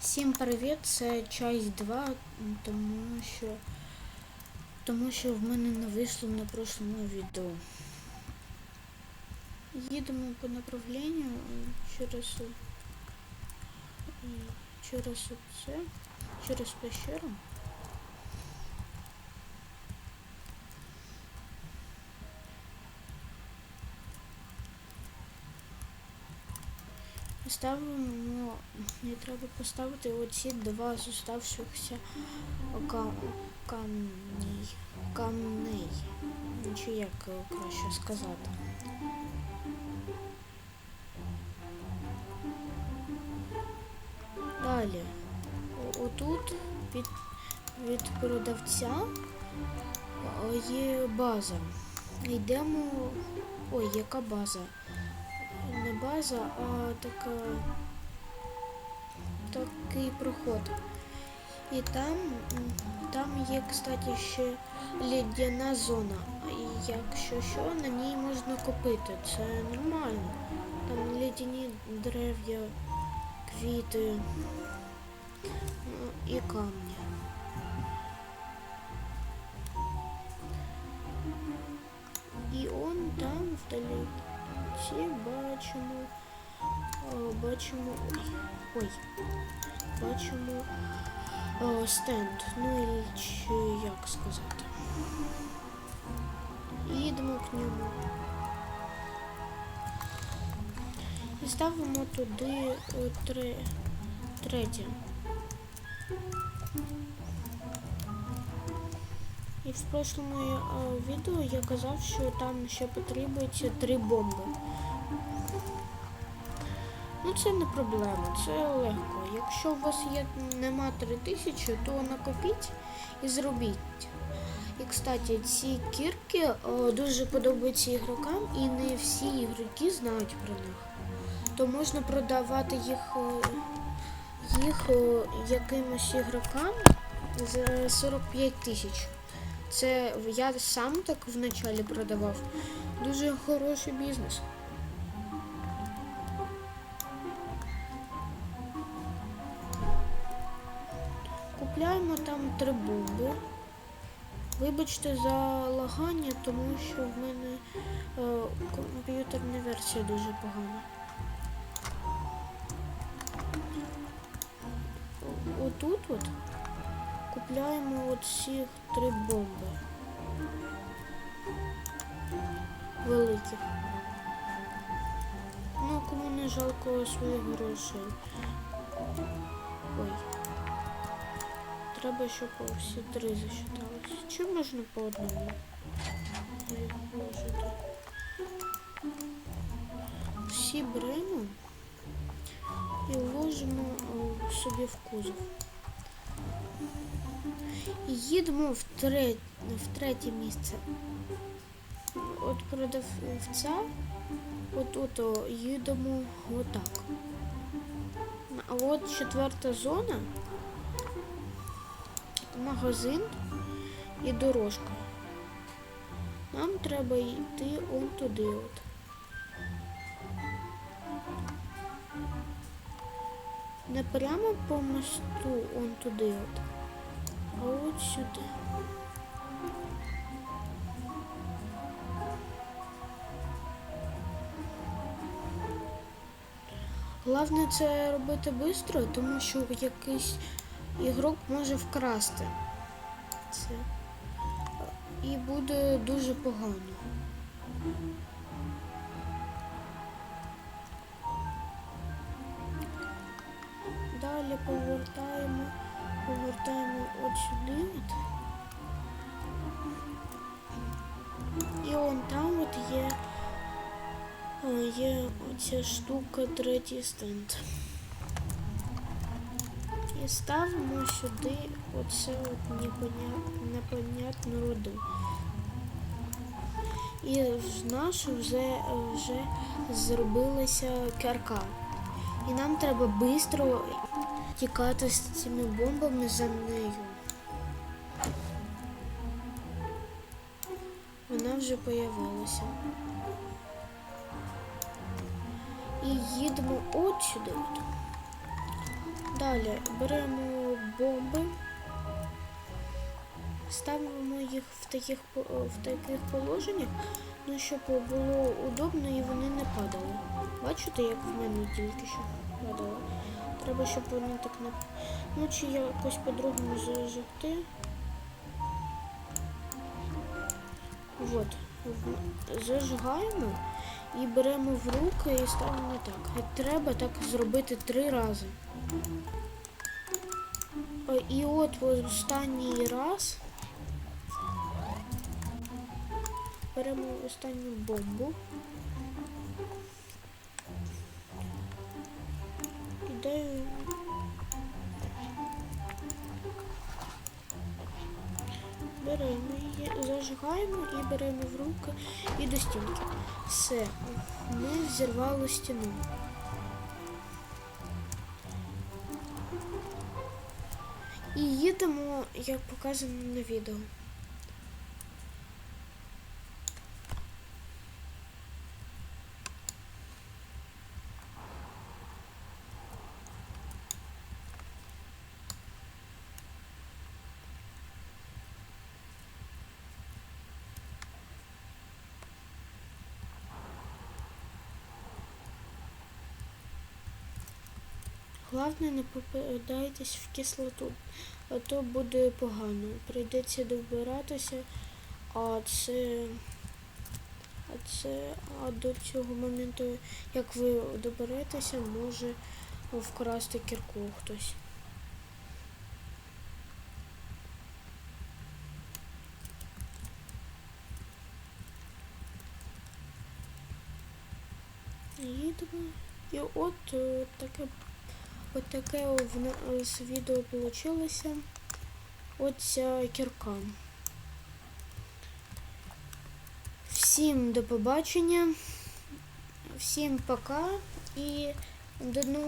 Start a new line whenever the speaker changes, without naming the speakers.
Всім привіт, це часть 2, тому що тому що в мене не вийшло на прошлому відео. Їдемо по направленню через через це, через пещеру. Ставимо, мені треба поставити оці два зоставшихся кам. Камней. Ну, Чи як е, краще сказати. Далі. Отут від, від продавця е, є база. Йдемо. Ой, яка база? База, а така такий проход. І там, там є, кстати, ще лідяна зона. І якщо що, на ній можна купити. Це нормально. Там лідяні дерев'я, квіти ну, і камні. І он там вдалі всі бачимо, о, бачимо, ой, бачимо о, стенд, ну і чи як сказати. Їдемо к ньому. І ставимо туди о, три, третє. І в прошлому е, відео я казав, що там ще потрібується три бомби. Це не проблема, це легко. Якщо у вас є нема 3000, то накопіть і зробіть. І кстати, ці кірки о, дуже подобаються ігрокам, і не всі ігроки знають про них. То можна продавати їх, їх о, якимось ігрокам за 45 тисяч. Це я сам так вначалі продавав. Дуже хороший бізнес. Купляємо там три бомби. Вибачте за лагання, тому що в мене е, комп'ютерна версія дуже погана. Отут от купляємо от всіх три бомби. Великих. Ну, кому не жалко своїх грошей. Ой. Треба, щоб всі три засчиталися. Чи можна по одному? Всі беремо і вложимо собі в кузов. І їдемо в, тре... в третє місце. От продавця, от от їдемо отак. А от четверта зона, магазин і дорожка. Нам треба йти он туди от. Не прямо по мосту он туди от. А от сюди. Головне це робити швидко, тому що якийсь ігрок може вкрасти це. І буде дуже погано. Далі повертаємо, повертаємо от сюди. І он там от є, є оця штука третій стенд. Ставимо сюди оце от непонятну руду. І в нашу вже, вже зробилася кірка. І нам треба швидко тікати з цими бомбами за нею. Вона вже появилася. І їдемо от сюди. От. Далі беремо бомби, ставимо їх в таких, в таких положеннях, ну, щоб було удобно і вони не падали. Бачите, як в мене тільки що падало? Треба, щоб вони так не. Ну, чи якось по-другому зажигти. Вот. Зажигаємо і беремо в руки і ставимо так. Треба так зробити три рази. І от в останній раз беремо останню бомбу. І Беремо зажигаємо і беремо в руки і до стінки. Все, ми взірвали стіну. І їдемо, як показано на відео. Головне, не попадайтесь в кислоту, а то буде погано. Прийдеться добиратися, а це. А це а до цього моменту, як ви доберетеся, може вкрасти кірку хтось. Їдемо. І от е, таке От таке нас відео вийшло. Оця кірка. Всім до побачення, всім пока і до нового.